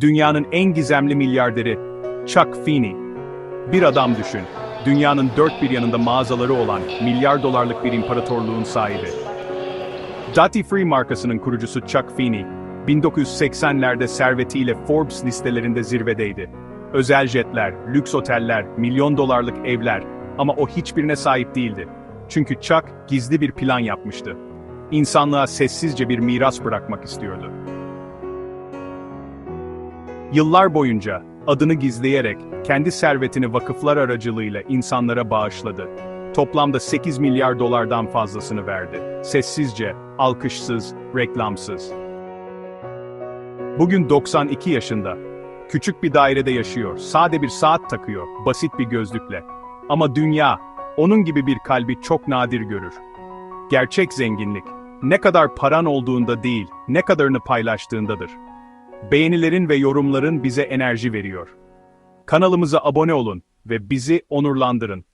Dünyanın en gizemli milyarderi Chuck Feeney. Bir adam düşün. Dünyanın dört bir yanında mağazaları olan milyar dolarlık bir imparatorluğun sahibi. Duty Free markasının kurucusu Chuck Feeney, 1980'lerde servetiyle Forbes listelerinde zirvedeydi. Özel jetler, lüks oteller, milyon dolarlık evler ama o hiçbirine sahip değildi. Çünkü Chuck gizli bir plan yapmıştı. İnsanlığa sessizce bir miras bırakmak istiyordu. Yıllar boyunca adını gizleyerek kendi servetini vakıflar aracılığıyla insanlara bağışladı. Toplamda 8 milyar dolardan fazlasını verdi. Sessizce, alkışsız, reklamsız. Bugün 92 yaşında. Küçük bir dairede yaşıyor, sade bir saat takıyor, basit bir gözlükle. Ama dünya, onun gibi bir kalbi çok nadir görür. Gerçek zenginlik, ne kadar paran olduğunda değil, ne kadarını paylaştığındadır. Beğenilerin ve yorumların bize enerji veriyor. Kanalımıza abone olun ve bizi onurlandırın.